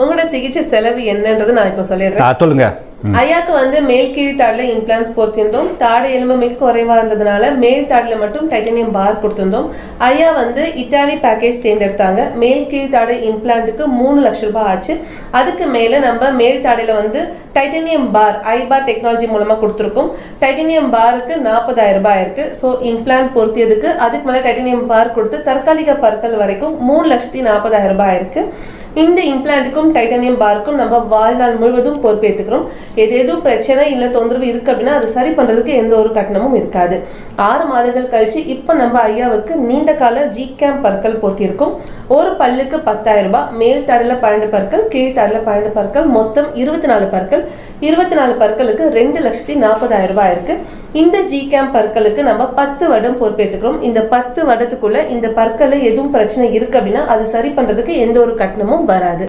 உங்களோட சிகிச்சை செலவு என்னன்றது நான் இப்போ சொல்லிடுறேன். சொல்லுங்க. ஐயாக்கு வந்து மேல் கீழ் தாடுல இம்ப்ளான்ஸ் பொறுத்திருந்தோம் தாடை எலும்பு மிக குறைவா இருந்ததுனால மேல் தாடுல மட்டும் டைட்டானியம் பார் கொடுத்திருந்தோம். ஐயா வந்து இட்டாலி பேக்கேஜ் தேர்ந்தெடுத்தாங்க. மேல் கீழ் தாடை இம்ப்ளான்ட்டுக்கு மூணு லட்ச ரூபாய் ஆச்சு. அதுக்கு மேல நம்ம மேல் தாடையில வந்து டைட்டானியம் பார் ஐ பார் டெக்னாலஜி மூலமா கொடுத்துருக்கோம். டைட்டானியம் பாருக்கு நாற்பதாயிரம் ரூபாய் இருக்கு. ஸோ இம்ப்ளான்ட் பொருத்தியதுக்கு அதுக்கு மேல டைட்டானியம் பார் கொடுத்து தற்காலிக பற்கள் வரைக்கும் மூணு லட்சத்தி நாற்பதாயிரம் ரூபாய் இருக்கு. இந்த இம்ப்ளான்ட்டுக்கும் டைட்டானியம் பார்க்கும் நம்ம வாழ்நாள் முழுவதும் பொறுப்பேற்றுக்கிறோம் ஏதேதும் பிரச்சனை இல்லை தொந்தரவு இருக்கு அப்படின்னா அது சரி பண்ணுறதுக்கு எந்த ஒரு கட்டணமும் இருக்காது. ஆறு மாதங்கள் கழிச்சு இப்போ நம்ம ஐயாவுக்கு நீண்ட கால ஜி கேம் பற்கள் போட்டிருக்கோம். ஒரு பல்லுக்கு பத்தாயிரம் ரூபாய் மேல் தடல பன்னெண்டு பற்கள் கீழ் தடல பன்னெண்டு பற்கள் மொத்தம் இருபத்தி நாலு பற்கள். இருபத்தி நாலு பற்களுக்கு ரெண்டு லட்சத்தி நாற்பதாயிரம் ரூபாய் இருக்கு. இந்த ஜி கேம் பற்களுக்கு நம்ம பத்து வருடம் பொறுப்பேற்றுக்கிறோம் இந்த பத்து வருடத்துக்குள்ள இந்த பற்களில் எதுவும் பிரச்சனை இருக்கு அப்படின்னா அது சரி பண்றதுக்கு எந்த ஒரு கட்டணமும் வராது.